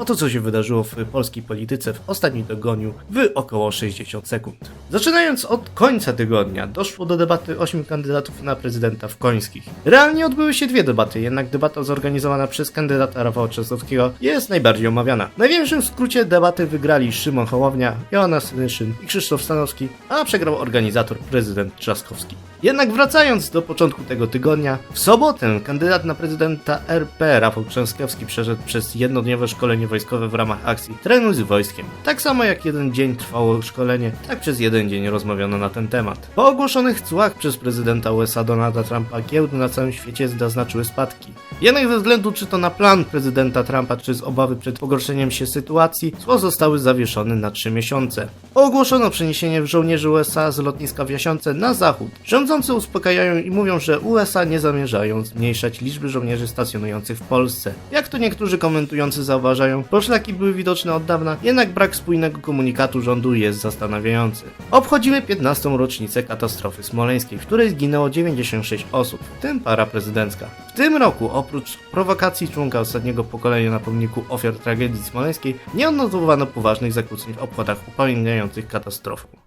Oto co się wydarzyło w polskiej polityce w ostatnim tygodniu w około 60 sekund. Zaczynając od końca tygodnia, doszło do debaty 8 kandydatów na prezydenta w Końskich. Realnie odbyły się dwie debaty, jednak debata zorganizowana przez kandydata Rafała Trzaskowskiego jest najbardziej omawiana. W największym skrócie debaty wygrali Szymon Hołownia, Joanna Senyszyn i Krzysztof Stanowski, a przegrał organizator prezydent Trzaskowski. Jednak wracając do początku tego tygodnia, w sobotę kandydat na prezydenta RP Rafał Trzaskowski przeszedł przez jednodniowe szkolenie wojskowe w ramach akcji Trenuj z wojskiem. Tak samo jak jeden dzień trwało szkolenie, tak przez jeden dzień rozmawiano na ten temat. Po ogłoszonych cłach przez prezydenta USA Donalda Trumpa giełdy na całym świecie zaznaczyły spadki. Jednak ze względu czy to na plan prezydenta Trumpa, czy z obawy przed pogorszeniem się sytuacji, cło zostały zawieszone na 3 miesiące. Ogłoszono przeniesienie żołnierzy USA z lotniska w Jasiące na zachód. Rządzący uspokajają i mówią, że USA nie zamierzają zmniejszać liczby żołnierzy stacjonujących w Polsce. Jak to niektórzy komentujący zauważają, poszlaki były widoczne od dawna, jednak brak spójnego komunikatu rządu jest zastanawiający. Obchodzimy 15. rocznicę katastrofy smoleńskiej, w której zginęło 96 osób, w tym para prezydencka. W tym roku, oprócz prowokacji członka ostatniego pokolenia na pomniku ofiar tragedii smoleńskiej, nie odnotowano poważnych zakłóceń w obchodach upamiętniających katastrofę.